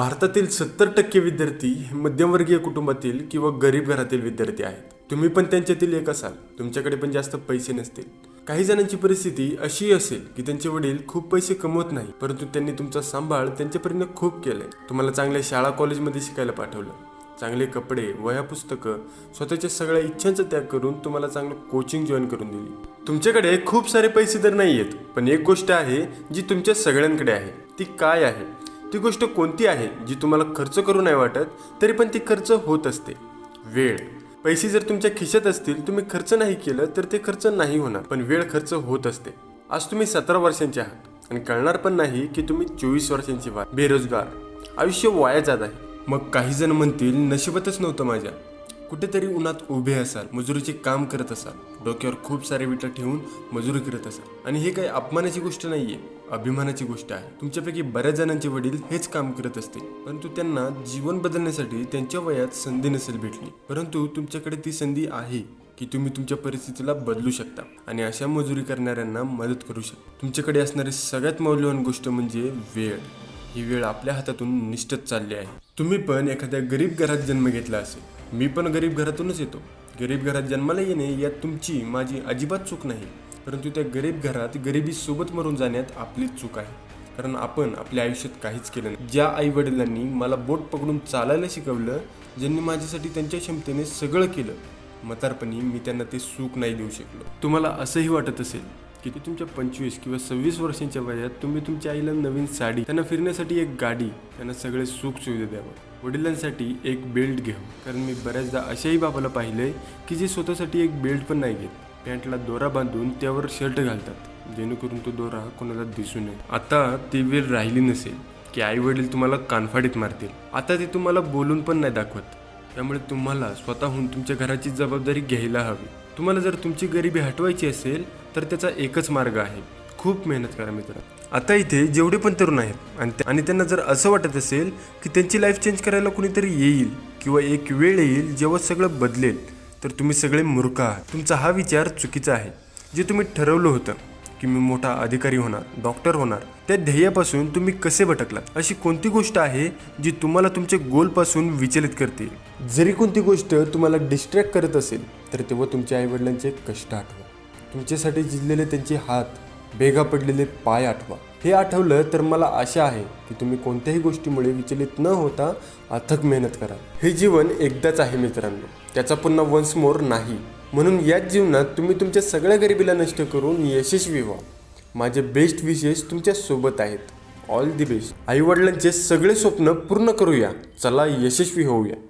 भारतातील सत्तर टक्के विद्यार्थी हे मध्यमवर्गीय कुटुंबातील किंवा गरीब घरातील विद्यार्थी आहेत. तुम्ही पण त्यांच्यातील एक असाल. तुमच्याकडे पण जास्त पैसे नसतील. काही जणांची परिस्थिती अशी असेल की त्यांचे वडील खूप पैसे कमवत नाही परंतु त्यांनी तुमचा सांभाळ त्यांच्यापर्यंत खूप केलाय. तुम्हाला चांगल्या शाळा कॉलेजमध्ये शिकायला पाठवलं. चांगले कपडे वह्या पुस्तकं स्वतःच्या सगळ्या इच्छांचा त्याग करून तुम्हाला चांगलं कोचिंग जॉईन करून दिली. तुमच्याकडे खूप सारे पैसे तर नाही आहेत पण एक गोष्ट आहे जी तुमच्या सगळ्यांकडे आहे. ती काय आहे? ती गोष्ट कोणती आहे जी तुम्हाला खर्च करू नाही वाटत तरी पण ती खर्च होत असते. वेळ. पैसे जर तुमच्या खिशात असतील तुम्ही खर्च नाही केलं तर ते खर्च नाही होणार पण वेळ खर्च होत असते. आज तुम्ही सतरा वर्षांचे आहात आणि कळणार पण नाही की तुम्ही चोवीस वर्षांचे व्हा बेरोजगार. आयुष्य वाया जात आहे. मग काही जण म्हणतील नशिबातच नव्हतं माझ्या. कुठेतरी उन्हात उभे असाल मजुरीचे काम करत असाल डोक्यावर खूप सारे विटा ठेवून मजुरी करत असाल. आणि हे काही अपमानाची गोष्ट नाहीये अभिमानाची गोष्ट आहे. तुमच्यापैकी बऱ्याच जणांचे वडील हेच काम करत असतील. परंतु त्यांना जीवन बदलण्यासाठी त्यांच्या वयात संधी नसेल भेटली. परंतु तुमच्याकडे ती संधी आहे की तुम्ही तुमच्या परिस्थितीला बदलू शकता आणि अशा मजुरी करणाऱ्यांना मदत करू शकता. तुमच्याकडे असणारी सगळ्यात मौल्यवान गोष्ट म्हणजे वेळ. ही वेळ आपल्या हातातून निष्ठत चालली आहे. तुम्ही पण एखाद्या गरीब घरात जन्म घेतला असेल. मी पण गरीब घरातूनच येतो. गरीब घरात जन्माला येणे यात तुमची माझी अजिबात चूक नाही. परंतु त्या गरीब घरात गरिबीसोबत मरून जाण्यात आपलीच चूक आहे. कारण आपण आपल्या आयुष्यात काहीच केलं नाही. ज्या आई वडिलांनी मला बोट पकडून चालायला शिकवलं ज्यांनी माझ्यासाठी त्यांच्या क्षमतेने सगळं केलं म्हातारपणी मी त्यांना ते सुख नाही देऊ शकलो. तुम्हाला असंही वाटत असेल की ते तुमच्या पंचवीस किंवा सव्वीस वर्षांच्या वयात तुम्ही तुमच्या आईला नवीन साडी त्यांना फिरण्यासाठी एक गाडी त्यांना सगळे सुख सुविधा द्यावं. वडिलांसाठी एक बेल्ट घेऊ कारण मी बऱ्याचदा अशाही बाबाला पाहिले की जे स्वतःसाठी एक बेल्ट पण नाही घेत. पॅन्टला दोरा बांधून त्यावर शर्ट घालतात. जेणेकरून तो दोरा कोणाला दिसू नये. आता ती वेळ राहिली नसेल की आई वडील तुम्हाला कानफाडीत मारतील. आता ते तुम्हाला बोलून पण नाही दाखवत. त्यामुळे तुम्हाला स्वतःहून तुमच्या घराची जबाबदारी घ्यायला हवी. तुम्हाला जर तुमची गरिबी हटवायची असेल तर त्याचा एकच मार्ग आहे. खूप मेहनत करा मित्र आता इथे जेवढे पण तरुण आहेत आणि आणि त्यांना जर असं वाटत असेल की त्यांची लाईफ चेंज करायला कुणीतरी येईल किंवा एक वेळ येईल जेव्हा सगळं बदलेल तर तुम्ही सगळे मूर्ख आहात. तुमचा हा विचार चुकीचा आहे. जे तुम्ही ठरवलं होतं की मी मोठा अधिकारी होणार डॉक्टर होणार त्या ध्येयापासून तुम्ही कसे भटकलात? अशी कोणती गोष्ट आहे जी तुम्हाला तुमच्या गोलपासून विचलित करते? जरी कोणती गोष्ट तुम्हाला डिस्ट्रॅक्ट करत असेल तर तेव्हा तुमच्या आईवडिलांचे कष्ट आठवा. तुमच्यासाठी झिजलेले त्यांचे हात बेगा पडलेले पाय आठवा. हे आठवलं तर मला आशा आहे की तुम्ही कोणत्याही गोष्टीमुळे विचलित न होता अथक मेहनत करा हे जीवन एकदाच आहे मित्रांनो. त्याचा पुन्हा वन्स मोर नाही. म्हणून याच जीवनात तुम्ही तुमच्या सगळ्या गरिबीला नष्ट करून यशस्वी व्हा. माझे बेस्ट विशेष तुमच्यासोबत आहेत. ऑल दी बेस्ट आई वडिलांचे सगळे स्वप्न पूर्ण करूया. चला यशस्वी होऊया.